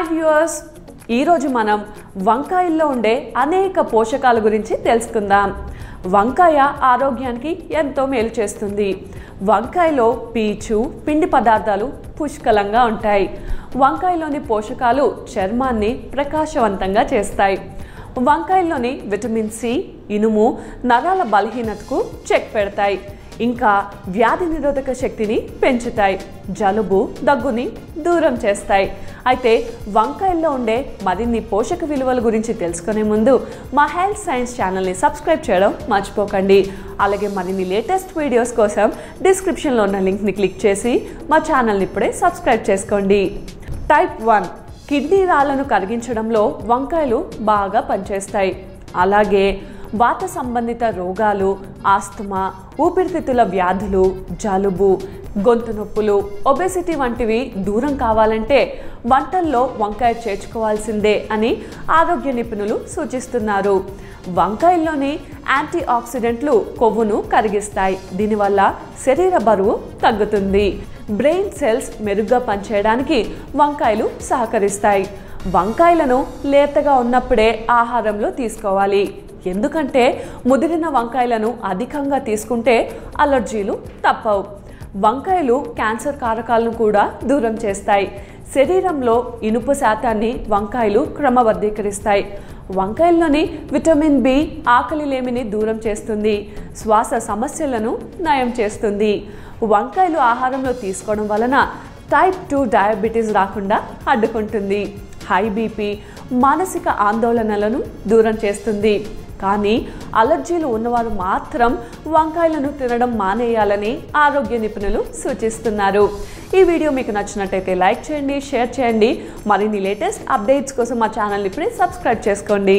Viewers ఈరోజు మనం వంకాయల్లో ఉండే అనేక పోషకాల గురించి తెలుసుకుందాం. వంకాయ ఆరోగ్యానికి ఎంతో మేలు చేస్తుంది. వంకాయలో పీచు పిండి పదార్థాలు పుష్కలంగా ఉంటాయి. వంకాయలోని పోషకాలు చర్మాన్ని ప్రకాశవంతంగా చేస్తాయి. వంకాయలోని విటమిన్ సి ఇనుము నరాల బలహీనతకు చెక్ పెడతాయి. ఇంకా వ్యాధి నిరోధక శక్తిని పెంచుతాయి. జలుబు దగ్గుని దూరం చేస్తాయి. అయితే వంకాయల్లో ఉండే మరిన్ని పోషక విలువల గురించి తెలుసుకునే ముందు మా హెల్త్ సైన్స్ ఛానల్ని సబ్స్క్రైబ్ చేయడం మర్చిపోకండి. అలాగే మరిన్ని లేటెస్ట్ వీడియోస్ కోసం డిస్క్రిప్షన్లో ఉన్న లింక్ని క్లిక్ చేసి మా ఛానల్ని ఇప్పుడే సబ్స్క్రైబ్ చేసుకోండి. టైప్ వన్ కిడ్నీ రాళ్ళను కరిగించడంలో వంకాయలు బాగా పనిచేస్తాయి. అలాగే వాత సంబంధిత రోగాలు ఆస్తమా ఊపిరితిత్తుల వ్యాధులు జలుబు గొంతు నొప్పులు ఒబెసిటీ వంటివి దూరం కావాలంటే వంటల్లో వంకాయ చేర్చుకోవాల్సిందే అని ఆరోగ్య నిపుణులు సూచిస్తున్నారు. వంకాయల్లోని యాంటీ ఆక్సిడెంట్లు కొవ్వును కరిగిస్తాయి. దీనివల్ల శరీర బరువు తగ్గుతుంది. బ్రెయిన్ సెల్స్ మెరుగ్గా పనిచేయడానికి వంకాయలు సహకరిస్తాయి. వంకాయలను లేతగా ఉన్నప్పుడే ఆహారంలో తీసుకోవాలి. ఎందుకంటే ముదిరిన వంకాయలను అధికంగా తీసుకుంటే అలర్జీలు తప్పవు. వంకాయలు క్యాన్సర్ కారకాలను కూడా దూరం చేస్తాయి. శరీరంలో ఇనుప శాతాన్ని వంకాయలు క్రమబద్ధీకరిస్తాయి. వంకాయల్లోని విటమిన్ బి ఆకలి లేమిని దూరం చేస్తుంది. శ్వాస సమస్యలను నయం చేస్తుంది. వంకాయలు ఆహారంలో తీసుకోవడం వలన టైప్ టూ డయాబెటీస్ రాకుండా అడ్డుకుంటుంది. హై బీపీ మానసిక ఆందోళనలను దూరం చేస్తుంది. కానీ అలర్జీలు ఉన్నవారు మాత్రం వంకాయలను తినడం మానేయాలని ఆరోగ్య నిపుణులు సూచిస్తున్నారు. ఈ వీడియో మీకు నచ్చినట్టయితే లైక్ చేయండి షేర్ చేయండి. మరిన్ని లేటెస్ట్ అప్డేట్స్ కోసం మా ఛానల్ ఇప్పుడే సబ్స్క్రైబ్ చేసుకోండి.